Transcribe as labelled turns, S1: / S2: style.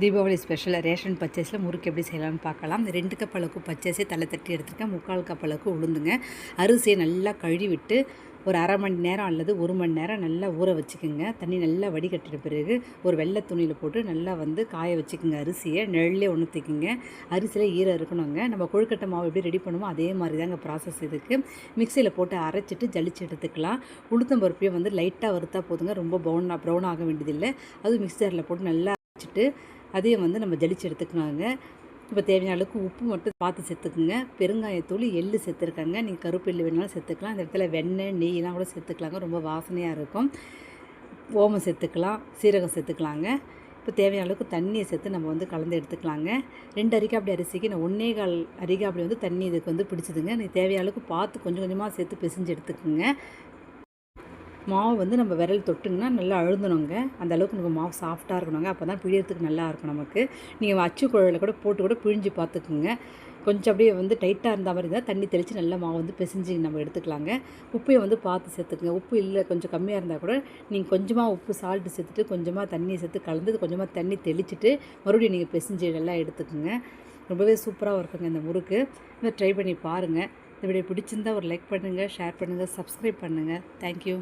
S1: Deepavali special ration பர்ச்சேஸில் முறுக்கு எப்படி செய்யலாம்னு பார்க்கலாம். ரெண்டு கப் அளவுக்கு பச்சரிசி தலை தட்டி எடுத்துருக்கேன் முக்கால் கப் அளவுக்கு உளுந்துங்க. அரிசியை நல்லா கழுவி விட்டு ஒரு அரை மணி நேரம் அல்லது ஒரு மணி நேரம் நல்லா ஊற வச்சுக்கோங்க. தண்ணி நல்லா வடிகட்டின பிறகு ஒரு வெள்ளை துணியில் போட்டு நல்லா வந்து காய வச்சுக்கோங்க அரிசியை. நெல்லே உணர்த்திக்கோங்க அரிசியில் ஈரம் இருக்கணுங்க. நம்ம கொழுக்கட்டை மாவு எப்படி ரெடி பண்ணுமோ அதே மாதிரி தாங்க ப்ராசஸ் இதுக்கு மிக்சியில் போட்டு அரைச்சிட்டு ஜலிச்சு எடுத்துக்கலாம். உளுத்தம் பருப்பையும் வந்து லைட்டாக வறுத்தா போதுங்க. ரொம்ப ப்ரௌனாக ப்ரௌன் ஆக வேண்டியதில்லை. அதுவும் மிக்சரில் போட்டு நல்லா அரைச்சிட்டு அதையும் வந்து நம்ம ஜலிச்சு எடுத்துக்கலாங்க. இப்போ தேவையான அளவுக்கு உப்பு மட்டும் பார்த்து சேர்த்துக்குங்க. பெருங்காயத்தூள் எள்ளு சேர்த்துருக்காங்க. நீங்கள் கருப்பு எள்ளு வேணாலும் சேர்த்துக்கலாம். இந்த இடத்துல வெண்ணெய் நெய்யெல்லாம் கூட சேர்த்துக்கலாங்க. ரொம்ப வாசனையாக இருக்கும். ஓமம் சேர்த்துக்கலாம். சீரகம் சேர்த்துக்கலாங்க. இப்போ தேவையான அளவுக்கு தண்ணியை சேர்த்து நம்ம வந்து கலந்து எடுத்துக்கலாங்க. ரெண்டு அரிக்காப்படி அரிசிக்கு நான் ஒன்றே கால் அரிக்காப்படி வந்து தண்ணி இதுக்கு வந்து பிடிச்சிதுங்க. நீ தேவையான அளவுக்கு பார்த்து கொஞ்சம் கொஞ்சமாக சேர்த்து பிசைஞ்சு எடுத்துக்கோங்க. மாவு வந்து நம்ம விரல் தொட்டுங்கன்னா நல்லா அழுந்தணுங்க. அந்த அளவுக்கு நமக்கு மாவு சாஃப்டாக இருக்கணுங்க. அப்போ தான் பிழியறதுக்கு நல்லா இருக்கும் நமக்கு. நீங்கள் அச்சு குழலில் கூட போட்டு கூட பிழிஞ்சு பார்த்துக்குங்க. கொஞ்சம் அப்படியே வந்து டைட்டாக இருந்த மாதிரி இருந்தால் தண்ணி தெளித்து நல்லா மாவு வந்து பிசைஞ்சு நம்ம எடுத்துக்கலாங்க. உப்பையும் வந்து பார்த்து சேர்த்துக்குங்க. உப்பு இல்லை கொஞ்சம் கம்மியாக இருந்தால் கூட நீங்கள் கொஞ்சமாக உப்பு சால்ட்டு சேர்த்துட்டு கொஞ்சமாக தண்ணியை சேர்த்து கலந்து கொஞ்சமாக தண்ணி தெளிச்சுட்டு மறுபடியும் நீங்கள் பிசைஞ்சு நல்லா எடுத்துக்குங்க. ரொம்பவே சூப்பராக இருக்குங்க இந்த முறுக்கு. இதை ட்ரை பண்ணி பாருங்கள் இந்த வீடியோ பிடிச்சிருந்தா ஒரு லைக் பண்ணுங்கள் ஷேர் பண்ணுங்கள் சப்ஸ்கிரைப் பண்ணுங்கள் தேங்க்யூ